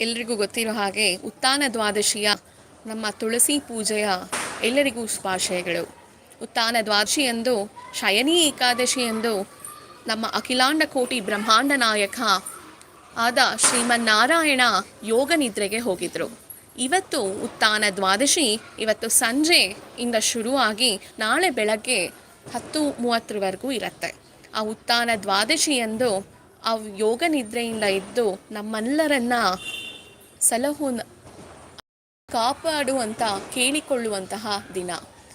ಎಲ್ರಿಗೂ ಗೊತ್ತಿರೋ ಹಾಗೆ ಉತ್ಥಾನ ದ್ವಾದಶಿಯ ನಮ್ಮ ತುಳಸಿ ಪೂಜೆಯ ಎಲ್ಲರಿಗೂ ಶುಭಾಶಯಗಳು. ಉತ್ಥಾನ ದ್ವಾದಶಿ ಎಂದು ಶಯನಿ ಏಕಾದಶಿ ಎಂದು ನಮ್ಮ ಅಖಿಲಾಂಡ ಕೋಟಿ ಬ್ರಹ್ಮಾಂಡ ನಾಯಕ ಆದ ಶ್ರೀಮನ್ನಾರಾಯಣ ಯೋಗ ನಿದ್ರೆಗೆ ಹೋಗಿದ್ರು. ಇವತ್ತು ಉತ್ಥಾನ ದ್ವಾದಶಿ ಇವತ್ತು ಸಂಜೆ ಇಂದ ಶುರುವಾಗಿ ನಾಳೆ ಬೆಳಗ್ಗೆ ಹತ್ತು ಮೂವತ್ತರವರೆಗೂ ಇರುತ್ತೆ. ಆ ಉತ್ಥಾನ ದ್ವಾದಶಿ ಎಂದು ಆ ಯೋಗ ನಿದ್ರೆಯಿಂದ ಇದ್ದು ನಮ್ಮೆಲ್ಲರನ್ನ ಸಲಹು ಕಾಪಾಡುವಂತ, ಕೇಳಿಕೊಳ್ಳುವಂತಹ ದಿನ.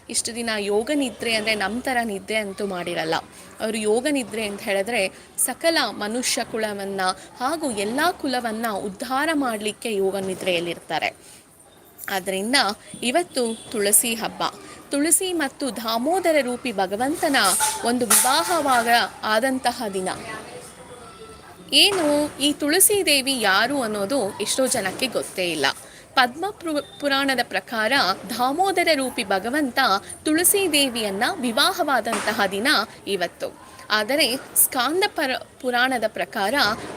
ಇಷ್ಟು ದಿನ ಯೋಗ ನಿದ್ರೆ ಅಂದರೆ ನಮ್ಮ ಥರ ನಿದ್ರೆ ಅಂತೂ ಮಾಡಿರಲ್ಲ. ಅವರು ಯೋಗ ನಿದ್ರೆ ಅಂತ ಹೇಳಿದ್ರೆ ಸಕಲ ಮನುಷ್ಯ ಕುಲವನ್ನು ಹಾಗೂ ಎಲ್ಲ ಕುಲವನ್ನು ಉದ್ಧಾರ ಮಾಡಲಿಕ್ಕೆ ಯೋಗ ನಿದ್ರೆಯಲ್ಲಿರ್ತಾರೆ. ಆದ್ದರಿಂದ ಇವತ್ತು ತುಳಸಿ ಹಬ್ಬ. ತುಳಸಿ ಮತ್ತು ದಾಮೋದರ ರೂಪಿ ಭಗವಂತನ ಒಂದು ವಿವಾಹವಾಗ ಆದಂತಹ ದಿನ. ಏನು ಈ ತುಳಸಿ ದೇವಿ ಯಾರು ಅನ್ನೋದು ಎಷ್ಟೋ ಜನಕ್ಕೆ ಗೊತ್ತೇ ಇಲ್ಲ. ಪದ್ಮ ಪುರಾಣದ ಪ್ರಕಾರ ದಾಮೋದರ ರೂಪಿ ಭಗವಂತ ತುಳಸಿ ದೇವಿಯನ್ನ ವಿವಾಹವಾದಂತಹ ದಿನ ಇವತ್ತು. ಆದರೆ ಸ್ಕಾಂದ ಪರ ಪುರಾಣದ ಪ್ರಕಾರ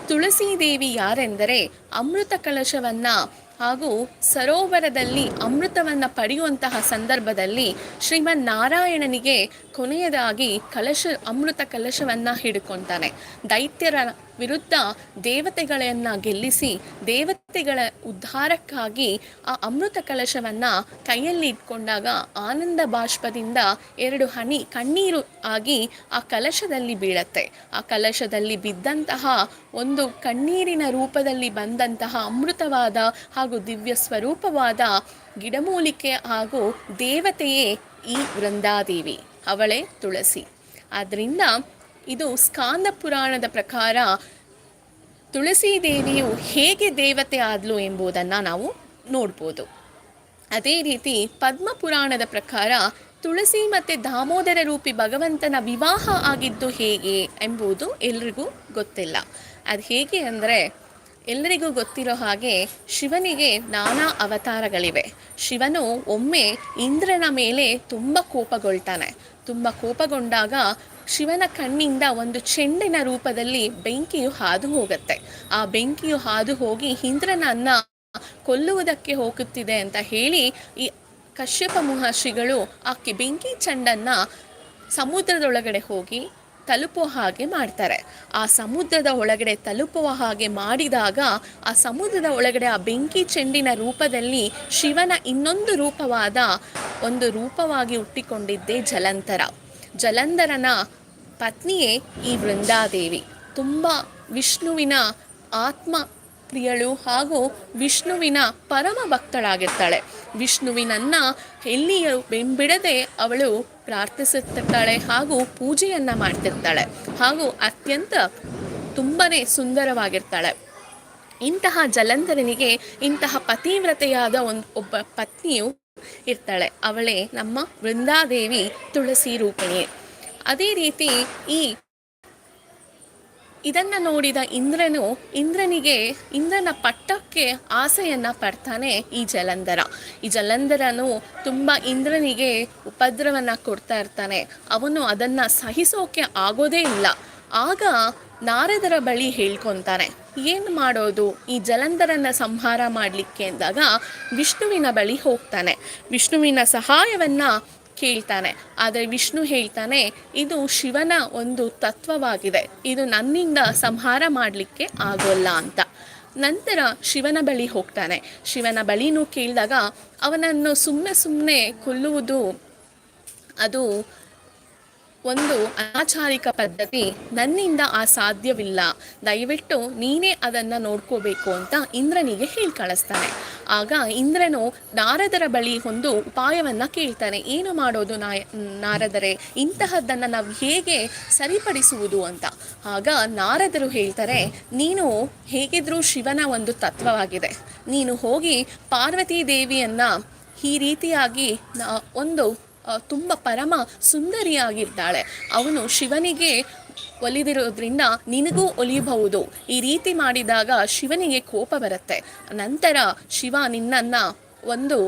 ತುಳಸಿ ದೇವಿ ಯಾರೆಂದರೆ ಅಮೃತ ಕಲಶವನ್ನ ಹಾಗೂ ಸರೋವರದಲ್ಲಿ ಅಮೃತವನ್ನು ಪಡೆಯುವಂತಹ ಸಂದರ್ಭದಲ್ಲಿ ಶ್ರೀಮನ್ ನಾರಾಯಣನಿಗೆ ಕೊನೆಯದಾಗಿ ಕಲಶ ಅಮೃತ ಕಲಶವನ್ನು ಹಿಡ್ಕೊತಾನೆ. ದೈತ್ಯರ ವಿರುದ್ಧ ದೇವತೆಗಳನ್ನು ಗೆಲ್ಲಿಸಿ ದೇವತೆಗಳ ಉದ್ಧಾರಕ್ಕಾಗಿ ಆ ಅಮೃತ ಕಲಶವನ್ನು ಕೈಯಲ್ಲಿ ಇಟ್ಕೊಂಡಾಗ ಆನಂದ ಬಾಷ್ಪದಿಂದ ಎರಡು ಹನಿ ಕಣ್ಣೀರು ಆಗಿ ಆ ಕಲಶದಲ್ಲಿ ಬೀಳತ್ತೆ. ಆ ಕಲಶದಲ್ಲಿ ಬಿದ್ದಂತಹ ಒಂದು ಕಣ್ಣೀರಿನ ರೂಪದಲ್ಲಿ ಬಂದಂತಹ ಅಮೃತವಾದ ಹಾಗೂ ದಿವ್ಯ ಸ್ವರೂಪವಾದ ಗಿಡಮೂಲಿಕೆ ಹಾಗೂ ದೇವತೆಯೇ ಈ ವೃಂದಾದೇವಿ. ಅವಳೇ ತುಳಸಿ. ಆದ್ದರಿಂದ ಇದು ಸ್ಕಾಂದ ಪುರಾಣದ ಪ್ರಕಾರ ತುಳಸಿ ದೇವಿಯು ಹೇಗೆ ದೇವತೆ ಆದಲು ಎಂಬುದನ್ನು ನಾವು ನೋಡ್ಬೋದು. ಅದೇ ರೀತಿ ಪದ್ಮ ಪುರಾಣದ ಪ್ರಕಾರ ತುಳಸಿ ಮತ್ತು ದಾಮೋದರ ರೂಪಿ ಭಗವಂತನ ವಿವಾಹ ಆಗಿದ್ದು ಹೇಗೆ ಎಂಬುದು ಎಲ್ರಿಗೂ ಗೊತ್ತಿಲ್ಲ. ಅದು ಹೇಗೆ ಅಂದರೆ ಎಲ್ಲರಿಗೂ ಗೊತ್ತಿರೋ ಹಾಗೆ ಶಿವನಿಗೆ ನಾನಾ ಅವತಾರಗಳಿವೆ. ಶಿವನು ಒಮ್ಮೆ ಇಂದ್ರನ ಮೇಲೆ ತುಂಬ ಕೋಪಗೊಳ್ತಾನೆ. ತುಂಬ ಕೋಪಗೊಂಡಾಗ ಶಿವನ ಕಣ್ಣಿಂದ ಒಂದು ಚೆಂಡಿನ ರೂಪದಲ್ಲಿ ಬೆಂಕಿಯು ಹಾದು ಹೋಗುತ್ತೆ. ಆ ಬೆಂಕಿಯು ಹಾದು ಹೋಗಿ ಇಂದ್ರನನ್ನ ಕೊಲ್ಲುವುದಕ್ಕೆ ಹೋಗುತ್ತಿದೆ ಅಂತ ಹೇಳಿ ಈ ಕಶ್ಯಪ ಮಹರ್ಷಿಗಳು ಆ ಬೆಂಕಿ ಚೆಂಡನ್ನು ಸಮುದ್ರದೊಳಗಡೆ ಹೋಗಿ ತಲುಪುವ ಹಾಗೆ ಮಾಡ್ತಾರೆ. ಆ ಸಮುದ್ರದ ಒಳಗಡೆ ತಲುಪುವ ಹಾಗೆ ಮಾಡಿದಾಗ ಆ ಸಮುದ್ರದ ಒಳಗಡೆ ಆ ಬೆಂಕಿ ಚೆಂಡಿನ ರೂಪದಲ್ಲಿ ಶಿವನ ಇನ್ನೊಂದು ರೂಪವಾದ ಒಂದು ರೂಪವಾಗಿ ಹುಟ್ಟಿಕೊಂಡಿದ್ದೇ ಜಲಂಧರ. ಜಲಂಧರನ ಪತ್ನಿಯೇ ಈ ವೃಂದಾದೇವಿ. ತುಂಬ ವಿಷ್ಣುವಿನ ಆತ್ಮ ಪ್ರಿಯಳು ಹಾಗೂ ವಿಷ್ಣುವಿನ ಪರಮ ಭಕ್ತಳಾಗಿರ್ತಾಳೆ. ವಿಷ್ಣುವಿನನ್ನ ಎಲ್ಲಿಯೂ ಬೆಂಬಿಡದೆ ಅವಳು ಪ್ರಾರ್ಥಿಸುತ್ತಿರ್ತಾಳೆ ಹಾಗೂ ಪೂಜೆಯನ್ನ ಮಾಡ್ತಿರ್ತಾಳೆ ಹಾಗೂ ಅತ್ಯಂತ ತುಂಬನೇ ಸುಂದರವಾಗಿರ್ತಾಳೆ. ಇಂತಹ ಜಲಂಧರನಿಗೆ ಇಂತಹ ಪತಿವ್ರತೆಯಾದ ಒಂದು ಒಬ್ಬ ಪತ್ನಿಯು ಇರ್ತಾಳೆ. ಅವಳೇ ನಮ್ಮ ವೃಂದಾದೇವಿ ತುಳಸಿ ರೂಪಿಣಿ. ಅದೇ ರೀತಿ ಈ ಇದನ್ನು ನೋಡಿದ ಇಂದ್ರನು ಇಂದ್ರನಿಗೆ ಇಂದ್ರನ ಪಟ್ಟಕ್ಕೆ ಆಸೆಯನ್ನ ಪಡ್ತಾನೆ ಈ ಜಲಂಧರ. ಈ ಜಲಂಧರನು ತುಂಬ ಇಂದ್ರನಿಗೆ ಉಪದ್ರವನ್ನ ಕೊಡ್ತಾ ಇರ್ತಾನೆ. ಅವನು ಅದನ್ನು ಸಹಿಸೋಕೆ ಆಗೋದೇ ಇಲ್ಲ. ಆಗ ನಾರದರ ಬಳಿ ಹೇಳ್ಕೊತಾನೆ, ಏನು ಮಾಡೋದು? ಈ ಜಲಂಧರನ ಸಂಹಾರ ಮಾಡಲಿಕ್ಕೆ ಅಂದಾಗ ವಿಷ್ಣುವಿನ ಬಳಿ ಹೋಗ್ತಾನೆ. ವಿಷ್ಣುವಿನ ಸಹಾಯವನ್ನ ಕೇಳ್ತಾನೆ ಆದರೆ ವಿಷ್ಣು ಹೇಳ್ತಾನೆ, ಇದು ಶಿವನ ಒಂದು ತತ್ವವಾಗಿದೆ. ಇದು ನನ್ನಿಂದ ಸಂಹಾರ ಮಾಡಲಿಕ್ಕೆ ಆಗೋಲ್ಲ ಅಂತ. ನಂತರ ಶಿವನ ಬಳಿ ಹೋಗ್ತಾನೆ. ಶಿವನ ಬಳಿನೂ ಕೇಳಿದಾಗ ಅವನನ್ನು ಸುಮ್ಮನೆ ಸುಮ್ಮನೆ ಕೊಲ್ಲುವುದು, ಅದು ಒಂದು ಅನಾಚಾರಿಕ ಪದ್ಧತಿ ನನ್ನಿಂದ ಆ ಸಾಧ್ಯವಿಲ್ಲ. ದಯವಿಟ್ಟು ನೀನೇ ಅದನ್ನು ನೋಡ್ಕೋಬೇಕು ಅಂತ ಇಂದ್ರನಿಗೆ ಹೇಳಿ ಕಳಿಸ್ತಾನೆ. ಆಗ ಇಂದ್ರನು ನಾರದರ ಬಳಿ ಒಂದು ಉಪಾಯವನ್ನು ಕೇಳ್ತಾನೆ. ಏನು ಮಾಡೋದು ನಾಯ, ನಾರದರೆ? ಇಂತಹದ್ದನ್ನು ನಾವು ಹೇಗೆ ಸರಿಪಡಿಸುವುದು ಅಂತ. ಆಗ ನಾರದರು ಹೇಳ್ತಾರೆ, ನೀನು ಹೇಗಿದ್ರೂ ಶಿವನ ಒಂದು ತತ್ವವಾಗಿದೆ. ನೀನು ಹೋಗಿ ಪಾರ್ವತಿ ದೇವಿಯನ್ನು ಈ ರೀತಿಯಾಗಿ ಒಂದು ತುಂಬ ಪರಮ ಸುಂದರಿಯಾಗಿದ್ದಾಳೆ. ಅವನು ಶಿವನಿಗೆ ಒಲಿದಿರೋದ್ರಿಂದ ನಿನಗೂ ಒಲಿಯಬಹುದು. ಈ ರೀತಿ ಮಾಡಿದಾಗ ಶಿವನಿಗೆ ಕೋಪ ಬರುತ್ತೆ. ನಂತರ ಶಿವ ನಿನ್ನನ್ನು ಒಂದು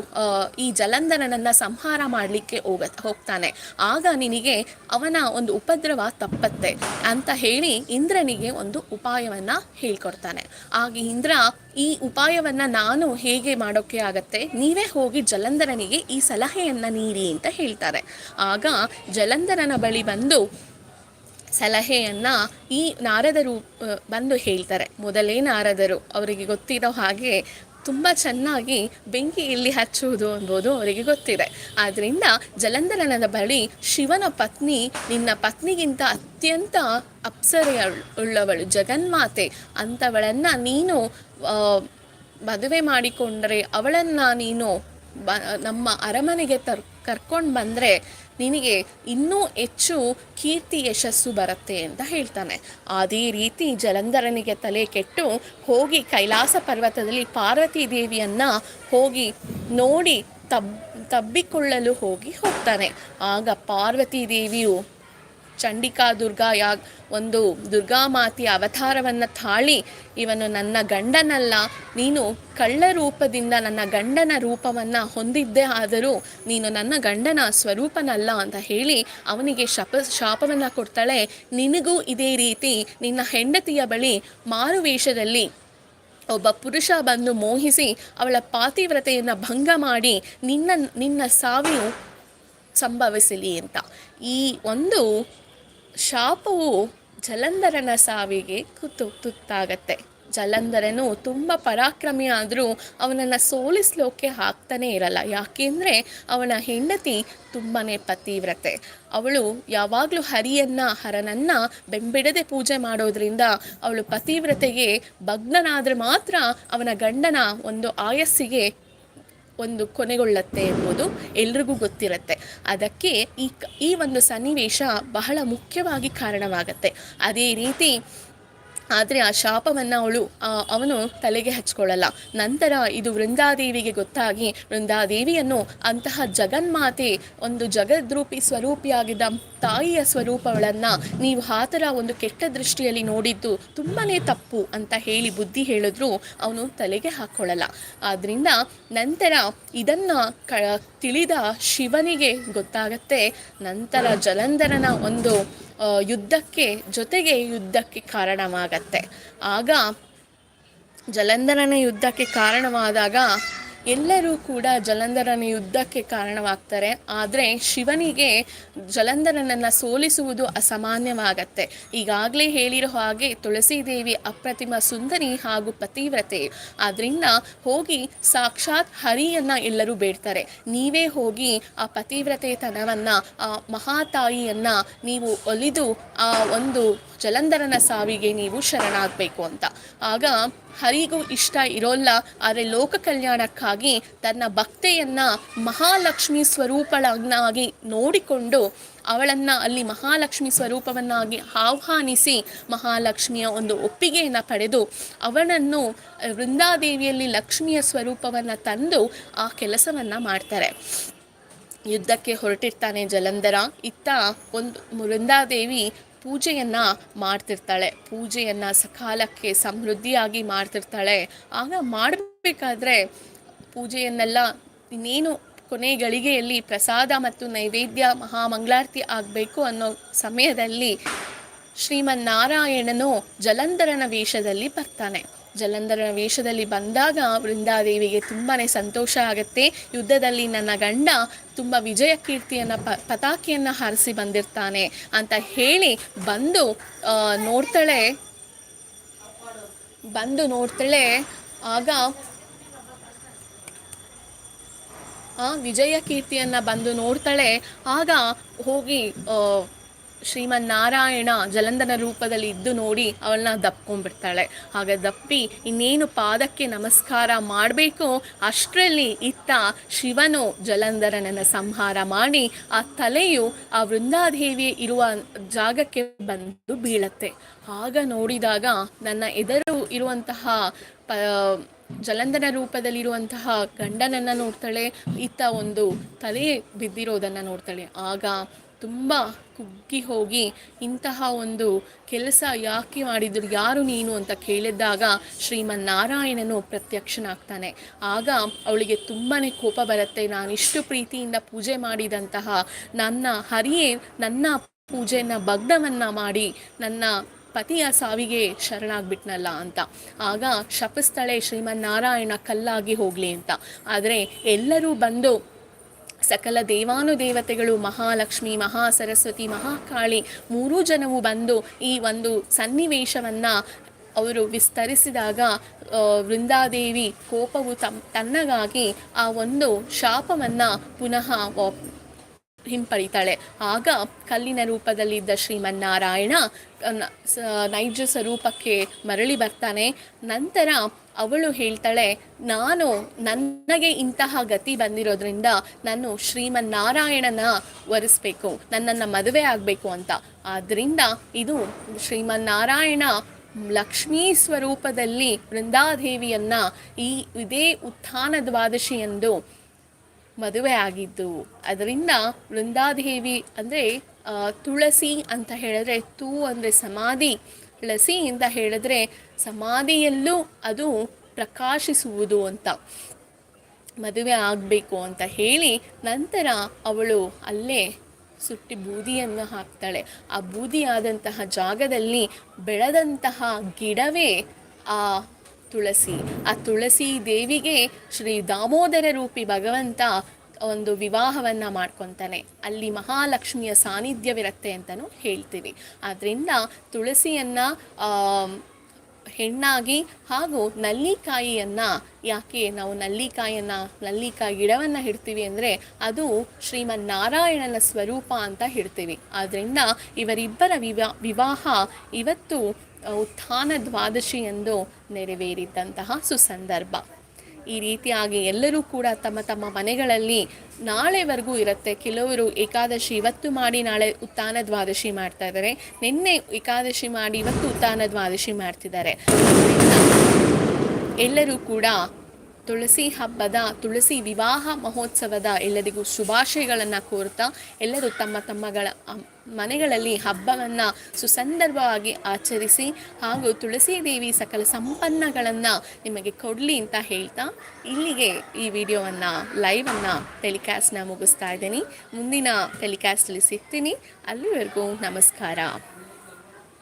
ಈ ಜಲಂಧರನನ್ನು ಸಂಹಾರ ಮಾಡಲಿಕ್ಕೆ ಹೋಗ, ಹೋಗ್ತಾನೆ. ಆಗ ನಿನಗೆ ಅವನ ಒಂದು ಉಪದ್ರವ ತಪ್ಪತ್ತೆ ಅಂತ ಹೇಳಿ ಇಂದ್ರನಿಗೆ ಒಂದು ಉಪಾಯವನ್ನು ಹೇಳ್ಕೊಡ್ತಾನೆ. ಆಗ ಇಂದ್ರ, ಈ ಉಪಾಯವನ್ನು ನಾನು ಹೇಗೆ ಮಾಡೋಕ್ಕೆ ಆಗತ್ತೆ? ನೀವೇ ಹೋಗಿ ಜಲಂಧರನಿಗೆ ಈ ಸಲಹೆಯನ್ನು ನೀಡಿ ಅಂತ ಹೇಳ್ತಾರೆ. ಆಗ ಜಲಂಧರನ ಬಳಿ ಬಂದು ಸಲಹೆಯನ್ನು ಈ ನಾರದರು ಬಂದು ಹೇಳ್ತಾರೆ. ಮೊದಲೇ ನಾರದರು, ಅವರಿಗೆ ಗೊತ್ತಿರೋ ಹಾಗೆ ತುಂಬ ಚೆನ್ನಾಗಿ ಬೆಂಕಿ ಇಲ್ಲಿ ಹಚ್ಚುವುದು ಎಂಬುದು ಅವರಿಗೆ ಗೊತ್ತಿದೆ. ಆದ್ದರಿಂದ ಜಲಂಧರನದ ಬಳಿ ಶಿವನ ಪತ್ನಿ, ನಿನ್ನ ಪತ್ನಿಗಿಂತ ಅತ್ಯಂತ ಅಪ್ಸರೆಯ ಉಳ್ಳವಳು ಜಗನ್ಮಾತೆ ಅಂಥವಳನ್ನು ನೀನು ಮದುವೆ ಮಾಡಿಕೊಂಡರೆ ಅವಳನ್ನು ನೀನು ಬ, ನಮ್ಮ ಅರಮನೆಗೆ ತರ್, ಕರ್ಕೊಂಡು ಬಂದರೆ ನಿನಗೆ ಇನ್ನೂ ಹೆಚ್ಚು ಕೀರ್ತಿ ಯಶಸ್ಸು ಬರುತ್ತೆ ಅಂತ ಹೇಳ್ತಾನೆ. ಅದೇ ರೀತಿ ಜಲಂಧರನಿಗೆ ತಲೆ ಕೆಟ್ಟು ಹೋಗಿ ಕೈಲಾಸ ಪರ್ವತದಲ್ಲಿ ಪಾರ್ವತಿ ದೇವಿಯನ್ನು ಹೋಗಿ ನೋಡಿ ತಬ್, ತಬ್ಬಿಕೊಳ್ಳಲು ಹೋಗಿ ಹೋಗ್ತಾನೆ. ಆಗ ಪಾರ್ವತಿ ದೇವಿಯು ಚಂಡಿಕಾ ದುರ್ಗಾ ಯಾ ಒಂದು ದುರ್ಗಾಮಾತೆಯ ಅವತಾರವನ್ನು ತಾಳಿ ಇವನು ನನ್ನ ಗಂಡನಲ್ಲ, ನೀನು ಕಳ್ಳ ರೂಪದಿಂದ ನನ್ನ ಗಂಡನ ರೂಪವನ್ನು ಹೊಂದಿದ್ದೇ ಆದರೂ ನೀನು ನನ್ನ ಗಂಡನ ಸ್ವರೂಪನಲ್ಲ ಅಂತ ಹೇಳಿ ಅವನಿಗೆ ಶಪ ಶಾಪವನ್ನು ಕೊಡ್ತಾಳೆ. ನಿನಗೂ ಇದೇ ರೀತಿ ನಿನ್ನ ಹೆಂಡತಿಯ ಬಳಿ ಮಾರುವೇಷದಲ್ಲಿ ಒಬ್ಬ ಪುರುಷ ಬಂದು ಮೋಹಿಸಿ ಅವಳ ಪಾತಿವ್ರತೆಯನ್ನು ಭಂಗ ಮಾಡಿ ನಿನ್ನ ನಿನ್ನ ಸಾವಿಯು ಸಂಭವಿಸಲಿ ಅಂತ. ಈ ಒಂದು ಶಾಪವು ಜಲಂಧರನ ಸಾವಿಗೆ ಕುತ್ತು ತುತ್ತಾಗತ್ತೆ ಜಲಂಧರನು ತುಂಬ ಪರಾಕ್ರಮಿ ಆದರೂ ಅವನನ್ನು ಸೋಲಿಸ್ಲೋಕೆ ಆಗ್ತಾನೇ ಇರಲ್ಲ. ಯಾಕೆಂದರೆ ಅವನ ಹೆಂಡತಿ ತುಂಬಾ ಪತಿವ್ರತೆ. ಅವಳು ಯಾವಾಗಲೂ ಹರಿಯನ್ನ, ಹರನನ್ನ ಬೆಂಬಿಡದೆ ಪೂಜೆ ಮಾಡೋದ್ರಿಂದ ಅವಳು ಪತಿವ್ರತೆಗೆ ಭಗ್ನನಾದರೆ ಮಾತ್ರ ಅವನ ಗಂಡನ ಒಂದು ಆಯಸ್ಸಿಗೆ ಒಂದು ಕೊನೆಗೊಳ್ಳುತ್ತೆ ಎಂಬುದು ಎಲ್ರಿಗೂ ಗೊತ್ತಿರುತ್ತೆ. ಅದಕ್ಕೆ ಈ ಈ ಒಂದು ಸನ್ನಿವೇಶ ಬಹಳ ಮುಖ್ಯವಾಗಿ ಕಾರಣವಾಗತ್ತೆ. ಅದೇ ರೀತಿ ಆದರೆ ಆ ಶಾಪವನ್ನು ಅವಳು ಅವನು ತಲೆಗೆ ಹಚ್ಕೊಳ್ಳಲ್ಲ. ನಂತರ ಇದು ವೃಂದಾದೇವಿಗೆ ಗೊತ್ತಾಗಿ ವೃಂದಾದೇವಿಯನ್ನು ಅಂತಹ ಜಗನ್ಮಾತೆ, ಒಂದು ಜಗದ್ರೂಪಿ ಸ್ವರೂಪಿಯಾಗಿದ್ದ ತಾಯಿಯ ಸ್ವರೂಪಗಳನ್ನು ನೀವು ಆ ಥರ ಒಂದು ಕೆಟ್ಟ ದೃಷ್ಟಿಯಲ್ಲಿ ನೋಡಿದ್ದು ತುಂಬಾ ತಪ್ಪು ಅಂತ ಹೇಳಿ ಬುದ್ಧಿ ಹೇಳಿದ್ರು ಅವನು ತಲೆಗೆ ಹಾಕ್ಕೊಳ್ಳಲ್ಲ ಆದ್ದರಿಂದ ನಂತರ ಇದನ್ನು ಕ, ತಿಳಿದ ಶಿವನಿಗೆ ಗೊತ್ತಾಗತ್ತೆ. ನಂತರ ಜಲಂಧರನ ಒಂದು ಯುದ್ಧಕ್ಕೆ ಜೊತೆಗೆ ಯುದ್ಧಕ್ಕೆ ಕಾರಣವಾಗತ್ತೆ. ಆಗ ಜಲಂಧರನ ಯುದ್ಧಕ್ಕೆ ಕಾರಣವಾದಾಗ ಎಲ್ಲರೂ ಕೂಡ ಜಲಂಧರನ ಯುದ್ಧಕ್ಕೆ ಕಾರಣವಾಗ್ತಾರೆ. ಆದರೆ ಶಿವನಿಗೆ ಜಲಂಧರನನ್ನು ಸೋಲಿಸುವುದು ಅಸಾಮಾನ್ಯವಾಗತ್ತೆ. ಈಗಾಗಲೇ ಹೇಳಿರೋ ಹಾಗೆ ತುಳಸೀದೇವಿ ಅಪ್ರತಿಮ ಸುಂದರಿ ಹಾಗೂ ಪತಿವ್ರತೆ. ಆದ್ದರಿಂದ ಹೋಗಿ ಸಾಕ್ಷಾತ್ ಹರಿಯನ್ನು ಎಲ್ಲರೂ ಬೇಡ್ತಾರೆ. ನೀವೇ ಹೋಗಿ ಆ ಪತಿವ್ರತೆತನವನ್ನು ಆ ಮಹಾತಾಯಿಯನ್ನು ನೀವು ಒಲಿದು ಆ ಒಂದು ಜಲಂಧರನ ಸಾವಿಗೆ ನೀವು ಶರಣಾಗಬೇಕು ಅಂತ. ಆಗ ಹರಿಗೂ ಇಷ್ಟ ಇರೋಲ್ಲ, ಆದರೆ ಲೋಕ ಕಲ್ಯಾಣಕ್ಕಾಗಿ ತನ್ನ ಭಕ್ತೆಯನ್ನು ಮಹಾಲಕ್ಷ್ಮಿ ಸ್ವರೂಪಳನ್ನಾಗಿ ನೋಡಿಕೊಂಡು ಅವಳನ್ನು ಅಲ್ಲಿ ಮಹಾಲಕ್ಷ್ಮಿ ಸ್ವರೂಪವನ್ನಾಗಿ ಆಹ್ವಾನಿಸಿ ಮಹಾಲಕ್ಷ್ಮಿಯ ಒಂದು ಒಪ್ಪಿಗೆಯನ್ನು ಪಡೆದು ಅವನನ್ನು ವೃಂದಾದೇವಿಯಲ್ಲಿ ಲಕ್ಷ್ಮಿಯ ಸ್ವರೂಪವನ್ನು ತಂದು ಆ ಕೆಲಸವನ್ನು ಮಾಡ್ತಾರೆ. ಯುದ್ಧಕ್ಕೆ ಹೊರಟಿರ್ತಾನೆ ಜಲಂಧರ. ಇತ್ತ ಒಂದು ವೃಂದಾದೇವಿ ಪೂಜೆಯನ್ನು ಮಾಡ್ತಿರ್ತಾಳೆ. ಪೂಜೆಯನ್ನು ಸಕಾಲಕ್ಕೆ ಸಮೃದ್ಧಿಯಾಗಿ ಮಾಡ್ತಿರ್ತಾಳೆ. ಆಗ ಮಾಡಬೇಕಾದ್ರೆ ಪೂಜೆಯನ್ನೆಲ್ಲ ಇನ್ನೇನು ಕೊನೆ ಗಳಿಗೆಯಲ್ಲಿ ಪ್ರಸಾದ ಮತ್ತು ನೈವೇದ್ಯ ಮಹಾಮಂಗಳಾರತಿ ಆಗಬೇಕು ಅನ್ನೋ ಸಮಯದಲ್ಲಿ ಶ್ರೀಮನ್ನಾರಾಯಣನು ಜಲಂಧರನ ವೇಷದಲ್ಲಿ ಬರ್ತಾನೆ. ಜಲಂಧರನ ವೇಷದಲ್ಲಿ ಬಂದಾಗ ವೃಂದಾದೇವಿಗೆ ತುಂಬಾ ಸಂತೋಷ ಆಗುತ್ತೆ. ಯುದ್ಧದಲ್ಲಿ ನನ್ನ ಗಂಡ ತುಂಬ ವಿಜಯ ಕೀರ್ತಿಯನ್ನು, ಪ, ಪತಾಕಿಯನ್ನು ಹಾರಿಸಿ ಬಂದಿರ್ತಾನೆ ಅಂತ ಹೇಳಿ ಬಂದು ನೋಡ್ತಾಳೆ. ಬಂದು ನೋಡ್ತಾಳೆ. ಆಗ ವಿಜಯ ಕೀರ್ತಿಯನ್ನು ಬಂದು ನೋಡ್ತಾಳೆ. ಆಗ ಹೋಗಿ ಶ್ರೀಮನ್ನಾರಾಯಣ ಜಲಂಧನ ರೂಪದಲ್ಲಿ ಇದ್ದು ನೋಡಿ ಅವಳನ್ನ ದಪ್ಕೊಂಡ್ಬಿಡ್ತಾಳೆ. ಆಗ ದಪ್ಪಿ, ಇನ್ನೇನು ಪಾದಕ್ಕೆ ನಮಸ್ಕಾರ ಮಾಡಬೇಕು? ಅಷ್ಟರಲ್ಲಿ ಇತ್ತ ಶಿವನು ಜಲಂಧರನನ್ನು ಸಂಹಾರ ಮಾಡಿ, ಆ ತಲೆಯು ಆ ವೃಂದಾದೇವಿ ಇರುವ ಜಾಗಕ್ಕೆ ಬಂದು ಬೀಳತ್ತೆ. ಆಗ ನೋಡಿದಾಗ ನನ್ನ ಎದುರು ಇರುವಂತಹ ಪ, ಜಲಂಧನ ರೂಪದಲ್ಲಿರುವಂತಹ ಗಂಡನನ್ನು ನೋಡ್ತಾಳೆ, ಇತ್ತ ಒಂದು ತಲೆ ಬಿದ್ದಿರೋದನ್ನು ನೋಡ್ತಾಳೆ. ಆಗ ತುಂಬ ಕುಗ್ಗಿ ಹೋಗಿ ಇಂತಹ ಒಂದು ಕೆಲಸ ಯಾಕೆ ಮಾಡಿದ್ರು, ಯಾರು ನೀನು ಅಂತ ಕೇಳಿದ್ದಾಗ ಶ್ರೀಮನ್ನಾರಾಯಣನು ಪ್ರತ್ಯಕ್ಷನಾಗ್ತಾನೆ. ಆಗ ಅವಳಿಗೆ ತುಂಬಾ ಕೋಪ ಬರುತ್ತೆ ನಾನು ಇಷ್ಟು ಪ್ರೀತಿಯಿಂದ ಪೂಜೆ ಮಾಡಿದಂತಹ ನನ್ನ ಹರಿಯೇ, ನನ್ನ ಪೂಜೆಯನ್ನು ಭಗ್ನವನ್ನು ಮಾಡಿ ನನ್ನ ಪತಿಯ ಸಾವಿಗೆ ಶರಣಾಗ್ಬಿಟ್ನಲ್ಲ ಅಂತ. ಆಗ ಶಪಿಸ್ತಾಳೆ ಶ್ರೀಮನ್ನಾರಾಯಣ ಕಲ್ಲಾಗಿ ಹೋಗಲಿ ಅಂತ. ಆದರೆ ಎಲ್ಲರೂ ಬಂದು ಸಕಲ ದೇವಾನುದೇವತೆಗಳು, ಮಹಾಲಕ್ಷ್ಮಿ ಮಹಾ ಸರಸ್ವತಿ ಮಹಾಕಾಳಿ ಮೂರೂ ಜನವು ಬಂದು ಈ ಒಂದು ಸನ್ನಿವೇಶವನ್ನು ಅವರು ವಿಸ್ತರಿಸಿದಾಗ ವೃಂದಾದೇವಿ ಕೋಪವು ತಮ್ ತನ್ನಗಾಗಿ ಆ ಒಂದು ಶಾಪವನ್ನು ಪುನಃ ಹಿಂಪಡಿತಾಳೆ ಆಗ ಕಲ್ಲಿನ ರೂಪದಲ್ಲಿದ್ದ ಶ್ರೀಮನ್ನಾರಾಯಣ ನೈಜ ಸ್ವರೂಪಕ್ಕೆ ಮರಳಿ ಬರ್ತಾನೆ. ನಂತರ ಅವಳು ಹೇಳ್ತಾಳೆ, ನಾನು ನನಗೆ ಇಂತಹ ಗತಿ ಬಂದಿರೋದ್ರಿಂದ ನಾನು ಶ್ರೀಮನ್ನಾರಾಯಣನ ಒರೆಸ್ಬೇಕು ನನ್ನನ್ನು ಮದುವೆ ಆಗಬೇಕು ಅಂತ. ಆದ್ದರಿಂದ ಇದು ಶ್ರೀಮನ್ನಾರಾಯಣ ಲಕ್ಷ್ಮೀ ಸ್ವರೂಪದಲ್ಲಿ ವೃಂದಾದೇವಿಯನ್ನು ಈ ಇದೇ ಉತ್ಥಾನ ದ್ವಾದಶಿ ಎಂದು ಮದುವೆ ಆಗಿದ್ದು, ಅದರಿಂದ ವೃಂದಾದೇವಿ ಅಂದರೆ ತುಳಸಿ ಅಂತ ಹೇಳಿದ್ರೆ ತೂ ಅಂದರೆ ಸಮಾಧಿ. ತುಳಸಿ ಅಂತ ಹೇಳಿದ್ರೆ ಸಮಾಧಿಯಲ್ಲೂ ಅದು ಪ್ರಕಾಶಿಸುವುದು ಅಂತ. ಮದುವೆ ಆಗಬೇಕು ಅಂತ ಹೇಳಿ ನಂತರ ಅವಳು ಅಲ್ಲೇ ಸುಟ್ಟಿ ಬೂದಿಯನ್ನು ಹಾಕ್ತಾಳೆ. ಆ ಬೂದಿಯಾದಂತಹ ಜಾಗದಲ್ಲಿ ಬೆಳೆದಂತಹ ಗಿಡವೇ ಆ ತುಳಸಿ. ಆ ತುಳಸಿ ದೇವಿಗೆ ಶ್ರೀ ದಾಮೋದರ ರೂಪಿ ಭಗವಂತ ಒಂದು ವಿವಾಹವನ್ನು ಮಾಡ್ಕೊತಾನೆ. ಅಲ್ಲಿ ಮಹಾಲಕ್ಷ್ಮಿಯ ಸಾನ್ನಿಧ್ಯವಿರುತ್ತೆ ಅಂತಲೂ ಹೇಳ್ತೀವಿ. ಆದ್ದರಿಂದ ತುಳಸಿಯನ್ನು ಹೆಣ್ಣಾಗಿ ಹಾಗೂ ನಲ್ಲಿಕಾಯಿಯನ್ನು, ಯಾಕೆ ನಾವು ನಲ್ಲಿಕಾಯಿಯನ್ನು, ನಲ್ಲಿಕಾಯಿ ಗಿಡವನ್ನು ಹಿಡ್ತೀವಿ ಅಂದರೆ ಅದು ಶ್ರೀಮನ್ ನಾರಾಯಣನ ಸ್ವರೂಪ ಅಂತ ಹೇಳ್ತೀವಿ. ಆದ್ದರಿಂದ ಇವರಿಬ್ಬರ ವಿವಾ, ವಿವಾಹ ಇವತ್ತು ಉತ್ಥಾನ ದ್ವಾದಶಿ ಎಂದು ನೆರವೇರಿದ್ದಂತಹ ಸುಸಂದರ್ಭ. ಈ ರೀತಿಯಾಗಿ ಎಲ್ಲರೂ ಕೂಡ ತಮ್ಮ ತಮ್ಮ ಮನೆಗಳಲ್ಲಿ ನಾಳೆವರೆಗೂ ಇರುತ್ತೆ. ಕೆಲವರು ಏಕಾದಶಿ ಇವತ್ತು ಮಾಡಿ ನಾಳೆ ಉತ್ಥಾನ ದ್ವಾದಶಿ ಮಾಡ್ತಾ ಇದ್ದಾರೆ. ನಿನ್ನೆ ಏಕಾದಶಿ ಮಾಡಿ ಇವತ್ತು ಉತ್ಥಾನ ದ್ವಾದಶಿ ಮಾಡ್ತಿದ್ದಾರೆ. ಎಲ್ಲರೂ ಕೂಡ ತುಳಸಿ ಹಬ್ಬದ, ತುಳಸಿ ವಿವಾಹ ಮಹೋತ್ಸವದ ಎಲ್ಲರಿಗೂ ಶುಭಾಶಯಗಳನ್ನು ಕೋರ್ತಾ ಎಲ್ಲರೂ ತಮ್ಮ ತಮ್ಮಗಳ ಮನೆಗಳಲ್ಲಿ ಹಬ್ಬವನ್ನು ಸುಸಂದರ್ಭವಾಗಿ ಆಚರಿಸಿ ಹಾಗೂ ತುಳಸಿ ದೇವಿ ಸಕಲ ಸಂಪನ್ನಗಳನ್ನು ನಿಮಗೆ ಕೊಡಲಿ ಅಂತ ಹೇಳ್ತಾ ಇಲ್ಲಿಗೆ ಈ ವಿಡಿಯೋವನ್ನು ಲೈವನ್ನು ಟೆಲಿಕಾಸ್ಟ್ನ ಮುಗಿಸ್ತಾ ಇದ್ದೀನಿ. ಮುಂದಿನ ಟೆಲಿಕಾಸ್ಟಲ್ಲಿ ಸಿಗ್ತೀನಿ. ಅಲ್ಲಿವರೆಗೂ ನಮಸ್ಕಾರ.